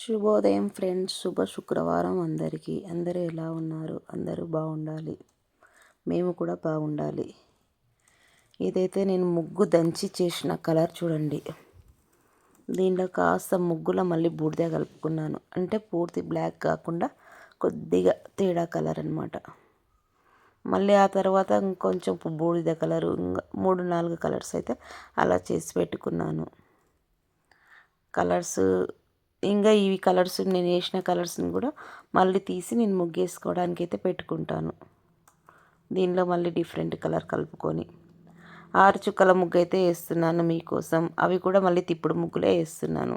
శుభోదయం ఫ్రెండ్స్ శుభ శుక్రవారం అందరికీ. అందరూ ఎలా ఉన్నారు? అందరూ బాగుండాలి. మేము కూడా బాగుండాలి. ఇదైతే నేను ముగ్గు దంచి చేసిన కలర్ చూడండి. దీంట్లో కాస్త ముగ్గులో మళ్ళీ బూడిద కలుపుకున్నాను. అంటే పూర్తి బ్లాక్ కాకుండా కొద్దిగా తేడా కలర్ అనమాట మళ్ళీ ఆ తర్వాత ఇంకొంచెం బూడిద కలరు ఇంకా మూడు నాలుగు కలర్స్ అయితే అలా చేసి పెట్టుకున్నాను. కలర్స్ ఇంకా ఇవి కలర్స్ నేను వేసిన కలర్స్ని కూడా మళ్ళీ తీసి నేను ముగ్గేసుకోవడానికి అయితే పెట్టుకుంటాను. దీనిలో మళ్ళీ డిఫరెంట్ కలర్ కలుపుకొని. ఆరు చుక్కల ముగ్గు అయితే వేస్తున్నాను మీకోసం. అవి కూడా మళ్ళీ తిప్పుడు ముగ్గులే వేస్తున్నాను.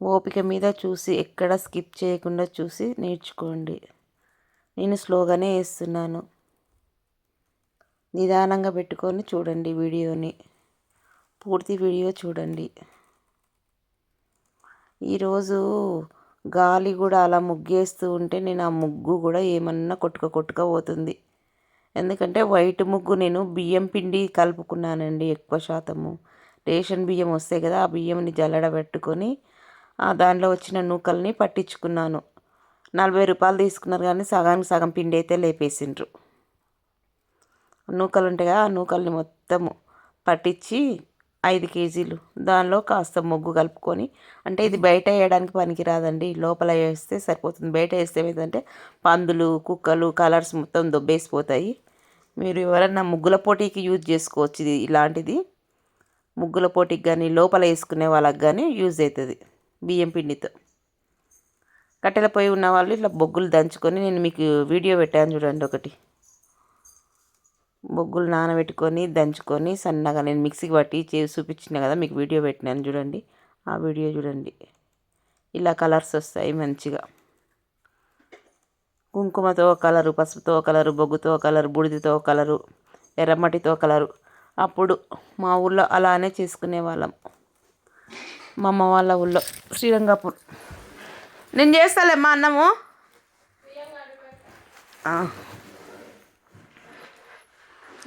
ఓపిక మీద చూసి ఎక్కడ స్కిప్ చేయకుండా చూసి నేర్చుకోండి. నేను స్లోగానే వేస్తున్నాను. నిదానంగా పెట్టుకొని చూడండి వీడియోని. పూర్తి వీడియో చూడండి. ఈరోజు గాలి కూడా అలా ముగ్గేస్తూ ఉంటే నేను ఆ ముగ్గు కూడా ఏమన్నా కొట్టుక కొట్టుక పోతుంది. ఎందుకంటే వైట్ ముగ్గు నేను బియ్యం పిండి కలుపుకున్నానండి ఎక్కువ శాతము. రేషన్ బియ్యం వస్తాయి కదా ఆ బియ్యంని జల్లడ పెట్టుకొని దానిలో వచ్చిన నూకల్ని పట్టించుకున్నాను. నలభై రూపాయలు తీసుకున్నారు కానీ సగానికి సగం పిండి అయితే లేపేసిండ్రు. నూకలు ఉంటాయి కదా ఆ నూకల్ని మొత్తము పట్టించి ఐదు కేజీలు. దానిలో కాస్త ముగ్గు కలుపుకొని అంటే ఇది బయట వేయడానికి పనికిరాదండి. లోపల వేస్తే సరిపోతుంది. బయట వేస్తే ఏంటంటే పందులు కుక్కలు కలర్స్ మొత్తం దొబ్బేసిపోతాయి. మీరు ఎవరన్నా ముగ్గుల పోటీకి యూజ్ చేసుకోవచ్చు ఇది ఇలాంటిది. ముగ్గుల పోటీకి కానీ లోపల వేసుకునే వాళ్ళకి కానీ యూజ్ అవుతుంది బియ్యం పిండితో. కట్టెల పొయ్యి ఉన్న వాళ్ళు ఇట్లా బొగ్గులు దంచుకొని నేను మీకు వీడియో పెట్టాను చూడండి ఒకటి. బొగ్గులు నానబెట్టుకొని దంచుకొని సన్నగా నేను మిక్సీకి పట్టి చేసి చూపించిన కదా మీకు వీడియో పెట్టినాను చూడండి. ఆ వీడియో చూడండి. ఇలా కలర్స్ వస్తాయి మంచిగా. కుంకుమతో కలరు పసుపుతో కలరు బొగ్గుతో కలరు బూడిదతో కలరు ఎర్రమట్టితో కలరు. అప్పుడు మా ఊళ్ళో అలానే చేసుకునే వాళ్ళం మా అమ్మ వాళ్ళ ఊళ్ళో శ్రీరంగపూర్. నేను చేస్తాలేమ్మా అన్నము?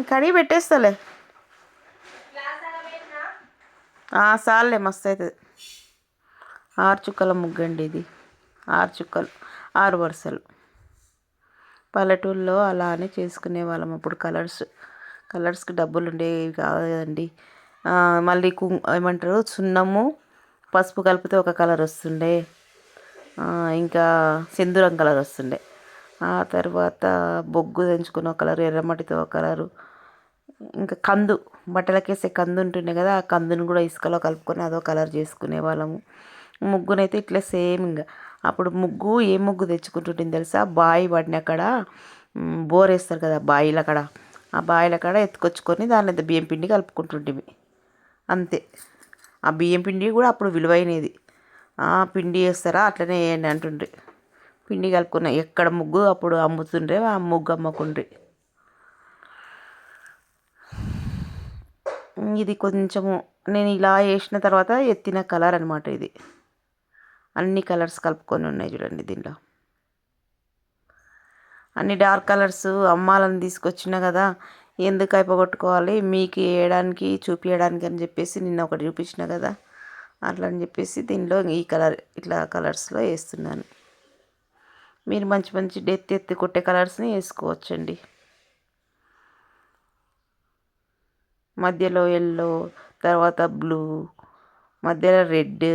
కడిగి పెట్టేస్తాలే. సార్లే మస్తు అవుతుంది ఆరు చుక్కల ముగ్గండి ఇది. ఆరు చుక్కలు ఆరు వరుసలు. పల్లెటూరులో అలానే చేసుకునే వాళ్ళం అప్పుడు కలర్స్. కలర్స్కి డబ్బులు ఉండేవి కాదు కదండి. మళ్ళీ కు ఏమంటారు సున్నము పసుపు కలిపితే ఒక కలర్ వస్తుండే. ఇంకా సింధూరం కలర్ వస్తుండే. ఆ తర్వాత బొగ్గు తెంచుకున్న కలరు ఎర్రమట్టితో ఒక కలరు ఇంకా కందు బట్టలకేసే కందు ఉంటుండే కదా ఆ కందును కూడా ఇసుకలో కలుపుకొని అదో కలర్ చేసుకునే వాళ్ళము. ముగ్గునైతే ఇట్లా సేమ్ ఇంకా అప్పుడు ముగ్గు ఏ ముగ్గు తెచ్చుకుంటుంటుంది తెలుసా? బావి పడిన అక్కడ బోర్ వేస్తారు కదా బావిల అక్కడ ఆ బావిల కాడ ఎత్తుకొచ్చుకొని దాని బియ్యం పిండి కలుపుకుంటుంటిమి అంతే. ఆ బియ్యం పిండి కూడా అప్పుడు విలువైనది. పిండి వేస్తారా? అట్లనే వేయండి అంటుండ్రి. పిండి కలుపుకున్న. ఎక్కడ ముగ్గు అప్పుడు అమ్ముతుండ్రే ఆ ముగ్గు అమ్మకుండ్రి. ఇది కొంచెము నేను ఇలా వేసిన తర్వాత ఎత్తిన కలర్ అనమాట ఇది. అన్ని కలర్స్ కలుపుకొని ఉన్నాయి చూడండి దీనిలో అన్ని డార్క్ కలర్స్ అమ్మాలని తీసుకొచ్చిన కదా ఎందుకు అయిపోగొట్టుకోవాలి? మీకు వేయడానికి చూపించడానికి అని చెప్పేసి నిన్న ఒకటి చూపించిన కదా అట్లా అని చెప్పేసి దీనిలో ఈ కలర్ ఇట్లా కలర్స్లో వేస్తున్నాను. మీరు మంచి మంచి డెత్ ఎత్తి కొట్టే కలర్స్ని వేసుకోవచ్చండి. మధ్యలో ఎల్లో తర్వాత బ్లూ మధ్యలో రెడ్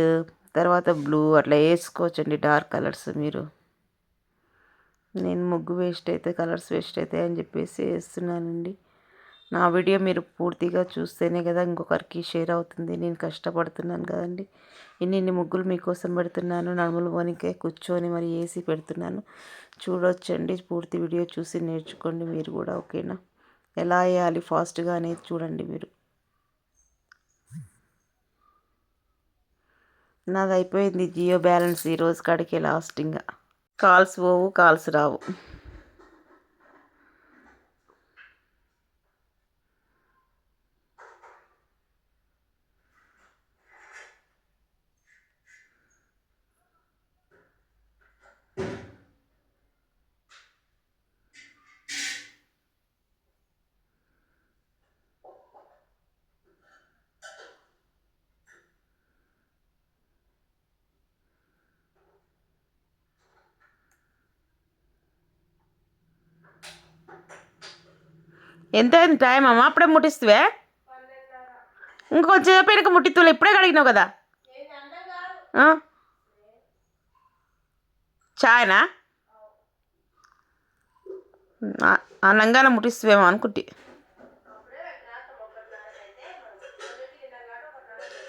తర్వాత బ్లూ అట్లా వేసుకోవచ్చండి డార్క్ కలర్స్ మీరు. నేను ముగ్గు వేస్ట్ అయితే కలర్స్ వేస్ట్ అవుతాయి అని చెప్పేసి వేస్తున్నానండి. నా వీడియో మీరు పూర్తిగా చూస్తేనే కదా ఇంకొకరికి షేర్ అవుతుంది. నేను కష్టపడుతున్నాను కదండి. ఇన్ని ఇన్ని ముగ్గులు మీకోసం పెడుతున్నాను. నడుములు పోనికే కూర్చొని మరి వేసి పెడుతున్నాను. చూడొచ్చండి. పూర్తి వీడియో చూసి నేర్చుకోండి మీరు కూడా ఓకేనా? ఎలా వేయాలి? ఫాస్ట్గా అనేది చూడండి మీరు. నాది అయిపోయింది జియో బ్యాలెన్స్ ఈరోజు కాడికి లాస్టింగ్గా కాల్స్ పోవు కాల్స్ రావు. ఎంత అయింది టైం అమ్మా? అప్పుడే ముట్టిస్తువే? ఇంకొంచెం సేపు వెనక ఇప్పుడే కడిగినావు కదా? ఆ? చాయనా? ఆ- ముట్టిస్తువేమో అనుకుంటే.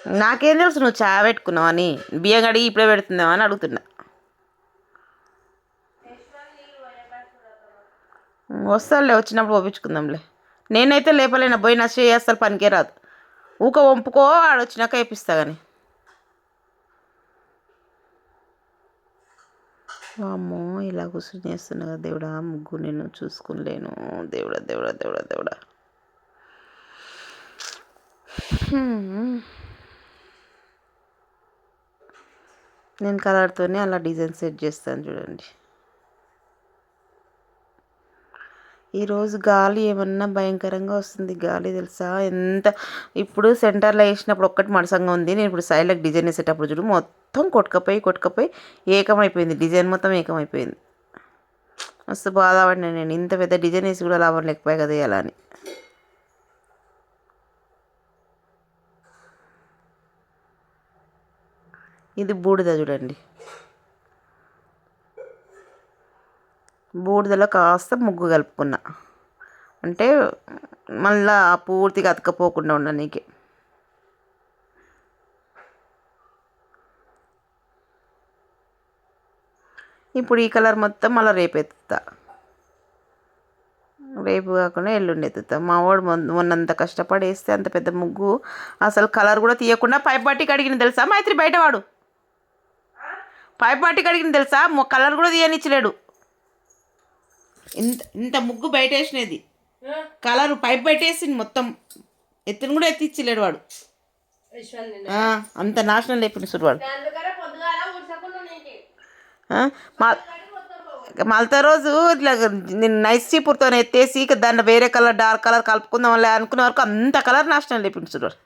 నాకేం తెలుసు నువ్వు చాయ్ పెట్టుకున్నావు అని? బియ్యం కడిగి ఇప్పుడే పెడుతున్నావు అని అడుగుతున్నా. వస్తాలే వచ్చినప్పుడు పంపించుకుందాంలే నేనైతే లేపలేను? పోయి నా చేయి అసలు పనికే రాదు. ఊక వంపుకో ఆడొచ్చినాక వేపిస్తా కానీ అమ్మో ఇలా కూర్చొని చేస్తున్నా కదా దేవుడా ముగ్గు నేను చూసుకునిలేను దేవుడా దేవుడా దేవుడా దేవుడా. నేను కలర్తోనే అలా డిజైన్ సెట్ చేస్తాను చూడండి. ఈరోజు గాలి ఏమన్నా భయంకరంగా వస్తుంది. గాలి తెలుసా? ఎంత ఇప్పుడు సెంటర్లో వేసినప్పుడు ఒక్కటి మడసంగా ఉంది. నేను ఇప్పుడు సైడ్లకు డిజైన్ వేసేటప్పుడు చూడు మొత్తం కొట్టుకపోయి కొట్టుకపోయి ఏకమైపోయింది. డిజైన్ మొత్తం ఏకమైపోయింది. మస్తు బాధపడినా నేను. ఇంత పెద్ద డిజైన్ వేసి కూడా లాభం లేకపోయా కదా ఇలా అని. ఇది బూడిద చూడండి. బూడిదలో కాస్త ముగ్గు కలుపుకున్న. అంటే మళ్ళా పూర్తిగా అతకపోకుండా ఉండడానికి ఇప్పుడు ఈ కలర్ మొత్తం మళ్ళీ రేపు ఎత్తుతా. రేపు కాకుండా ఎల్లుండి ఎత్తుతా. మా వాడు మొన్న మొన్నంత కష్టపడి వేస్తే అంత పెద్ద ముగ్గు అసలు కలర్ కూడా తీయకుండా పైప్ బట్టి కడిగిన తెలుసా? మైత్రి బయటవాడు పైప్ బట్టి కడిగిన తెలుసా? కలర్ కూడా తీయనిచ్చలేడు. ఇంత ఇంత ముగ్గు బయట వేసినది కలర్ పైప్ పెట్టేసింది మొత్తం. ఎత్తుని కూడా ఎత్తిచ్చలేడు వాడు. అంత నాశనం లేపిన సుడు వాడు. ఆ, మా మలత రోజు ఇట్లా నేను నైస్ చీపురుతో ఎత్తేసి ఇక దాన్ని వేరే కలర్ డార్క్ కలర్ కలుపుకుందాం అనుకునే వరకు అంత కలర్ నాశనం లేపిండు చూడు వాడు.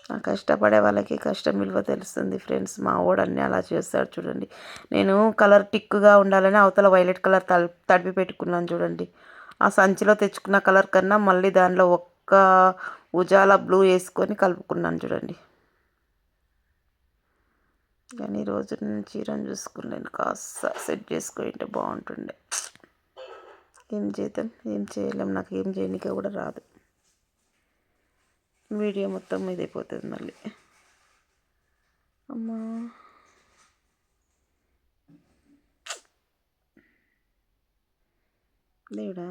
ఆ కష్టపడే వాళ్ళకి కష్టం విలువ తెలుస్తుంది ఫ్రెండ్స్. మా ఓడన్నీ అలా చేస్తాడు చూడండి. నేను కలర్ టిక్గా ఉండాలని అవతల వైలెట్ కలర్ తల్ తడిపి పెట్టుకున్నాను చూడండి. ఆ సంచిలో తెచ్చుకున్న కలర్ కన్నా మళ్ళీ దానిలో ఒక్క ఉజాల బ్లూ వేసుకొని కలుపుకున్నాను చూడండి. కానీ ఈరోజు నేను చీరను చూసుకున్నాను. కాస్త సెట్ చేసుకుంటే బాగుంటుండే. ఏం చేద్దాం? ఏం చేయలేం. నాకు ఏం చేయనికే కూడా రాదు. వీడియో మొత్తం ఇదైపోతుంది మళ్ళీ అమ్మా దేవుడా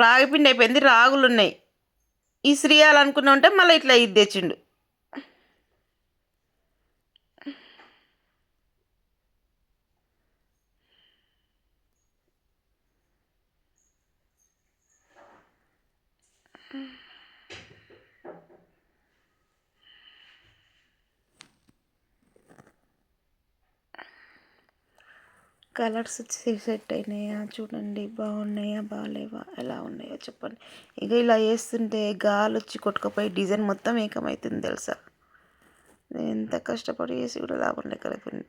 రాగి పిండి అయిపోయింది రాగులు ఉన్నాయి ఈ శ్రీయాలు అనుకున్నా ఉంటే మళ్ళీ ఇట్లా ఇది తెచ్చిండు. కలర్స్ సెట్ అయినాయా? చూడండి బాగున్నాయా బాగాలేవా ఎలా ఉన్నాయో చెప్పండి. ఇక ఇలా వేస్తుంటే గాలి వచ్చి కొట్టుకపోయి డిజైన్ మొత్తం ఏకమవుతుంది తెలుసా? నేను ఎంత కష్టపడి వేసి కూడా లాభం లేకపోయింది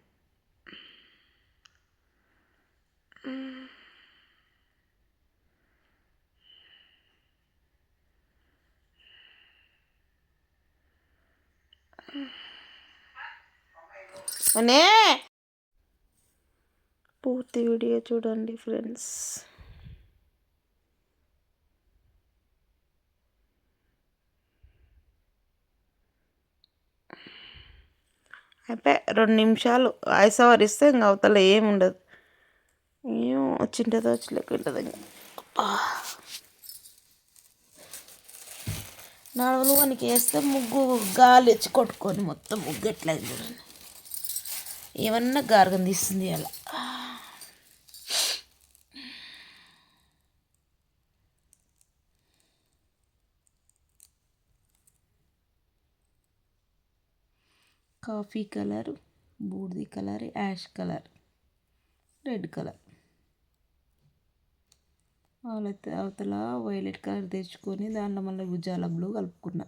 అనే పూర్తి వీడియో చూడండి ఫ్రెండ్స్. అయిపోయి రెండు నిమిషాలు ఐస్ అవర్ ఇస్తే ఇంక అవతల ఏం ఉండదు. ఏం వచ్చింటుందో వచ్చలేకుంటుంది ఇంకా నడవలు నడువులు మనకి వేస్తే ముగ్గు గాలి వచ్చి కొట్టుకొని మొత్తం ముగ్గు ఎట్లయింది చూడండి ఏమన్నా గార్గం తీస్తుంది అలా కాఫీ కలర్ బూడిది colour ash colour red colour. అవతల అవతల వైలెట్ కలర్ తెచ్చుకొని దాంట్లో మళ్ళీ ఉజాల బ్లూ కలుపుకున్నా.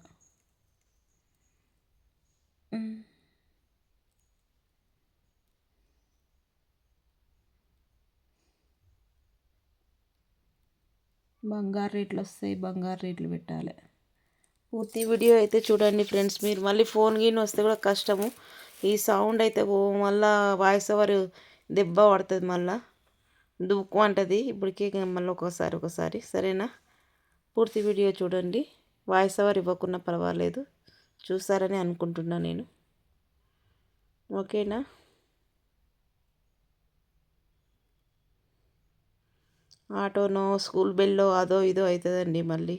బంగారు రేట్లు వస్తాయి బంగారు రేట్లు పెట్టాలి. పూర్తి వీడియో అయితే చూడండి ఫ్రెండ్స్ మీరు. మళ్ళీ ఫోన్ గీన్ వస్తే కూడా కష్టము. ఈ సౌండ్ అయితే ఓ మళ్ళా వాయిస్ ఓవర్ దెబ్బ పడుతుంది మళ్ళా. దుక్కు అంటది. ఇప్పటికే మళ్ళీ ఒకసారి ఒకసారి. సరేనా? పూర్తి వీడియో చూడండి. వాయిస్ ఓవర్ ఇవ్వకున్నా పర్వాలేదు. చూసారని అనుకుంటున్నా నేను. ఓకేనా? ఆటోనో స్కూల్ బెల్లో అదో ఇదో అవుతుందండి మళ్ళీ.